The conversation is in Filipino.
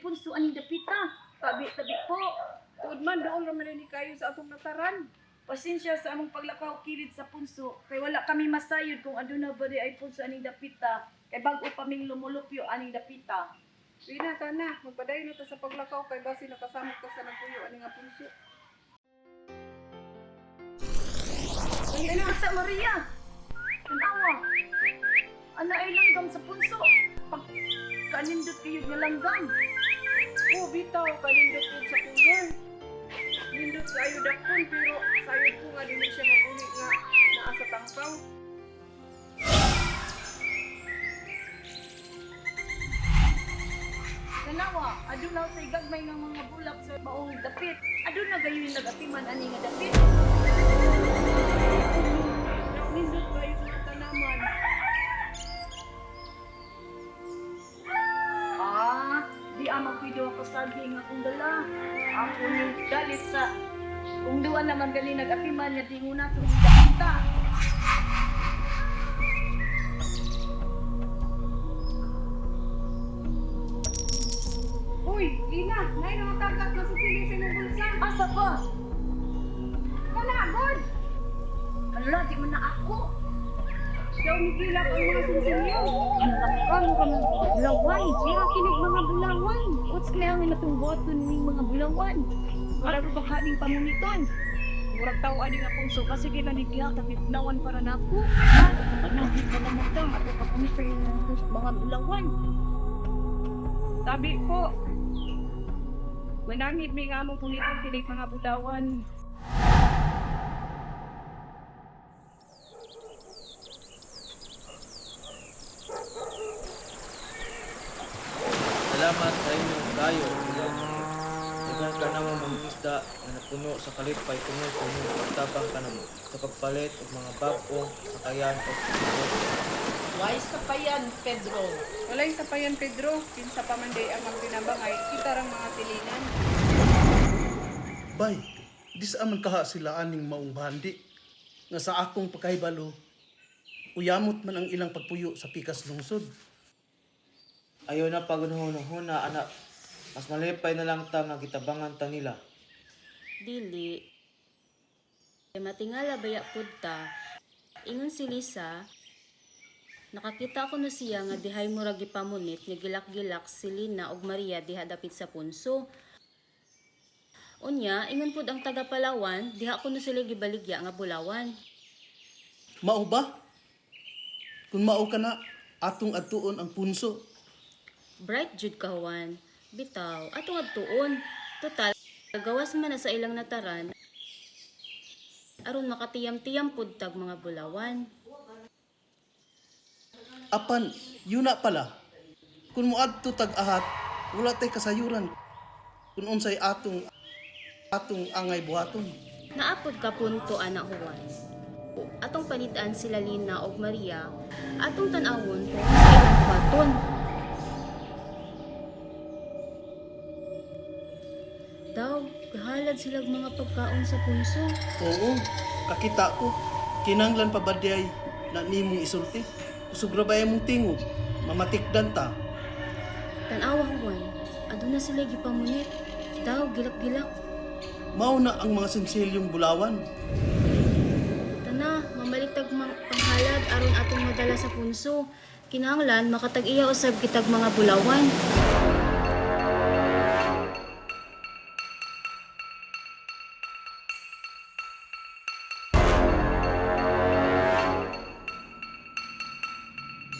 punso aning dapita. Tabi tabi po. Tuod man doon raman ni kayo sa atong nataran. Pasensya sa among paglakaw kilid sa punso. Kay wala kami masayod kung aduna ba di ay punso aning dapita. Kay bago pa ming lumulupyo aning dapita. Rina ka na, magpadayon na ta sa paglakaw kay basi nakasamot ka sa nagpuyo ani nga punso. Ay, ano sa Maria? Tanawa. Ano ay langgam sa punso? Kanindot kayo nga langgam. Oh, bitaw kanindot yun sa kulor. Nindot kayo dakon pero sayod ko nga din siya maguli nga naa sa tangkaw. Tanawa, aduna sa igagmay ng mga bulak sa maong dapit. Aduna gayon nagatiman ani nga dapit. Nindot kayo amang pwede ako sabi nga kung dala. Ako ni dalit sa kung duwa naman gali nagatiman nga di muna itong dapita. Uy, Lina, nay na matangkat na si Sili sa imong bulsa. Asa ba? Kana, God! Ala, di na ako. Daw nigilak ang mga sinsinyo. Ka mga bulawan? Siya kinig mga bulawan. What's kaya nga natong boto ning mga bulawan? Wala ko baka ning pamuniton. Murag tao ani nga punso kasi kita nigilak tapi nawan para nako. Ano, di ka na magdang. Ako ka pumiper ng mga bulawan. Tabi po. Manangit mi nga mong punitong tinig mga butawan. Salamat sa inyong kayo. Dagan ka na mo mangisda na napuno sa kalipay sa inyong pagtabang ka na mo sa pagpalit og mga bagong sakayan o Why sa pa yan, Pedro? Walay sa payan Pedro, kinsa pa man day ang magtinabangay, kita rang mga tilinan. Bay, di sa aman kaha sila aning maong bandi. Nga sa akong pagkahibalo, uyamot man ang ilang pagpuyo sa pikas lungsod. Ayaw na pagunahon-huna anak. Mas malipay na lang ta nga gitabangan ta nila. Dili. Kay matingala baya pud ta. Ingon si Lisa, nakakita ko na siya nga dihay mura gipamunit nga gilak-gilak si Lina ug Maria diha dapit sa punso. Unya, ingon pud ang taga Palawan, diha ko na sila gibaligya nga bulawan. Mao ba? Kung mao ka na, atong adtuon ang punso. Bright jud kahuan. Bitaw, atong adtuon. Total, gawas man na sa ilang nataran. Aron makatiyam-tiyam pud tag mga bulawan. Apan, yun na pala. Kung moadto tag-ahat, wala tay kasayuran. Kung unsay atong atong angay buhaton. Naapod ka punto ana Juan. Atong panitaan sila Lina og Maria, atong tan-awon kung sa ilang baton. Daw, kahalad silag mga pagkaon sa punso. Oo, kakita ko. Kinanglan pa ba diay na nimong isulti? Kusog ra ba mong tingog? Mamatikdan ta. Tan-awa Juan, aduna sila gipamunit. Daw, gilak-gilak. Mao na ang mga sinsilyong bulawan. Tana, mamalitag mang panghalad aron atong madala sa punso. Kinahanglan makatag iya usab kitag mga bulawan.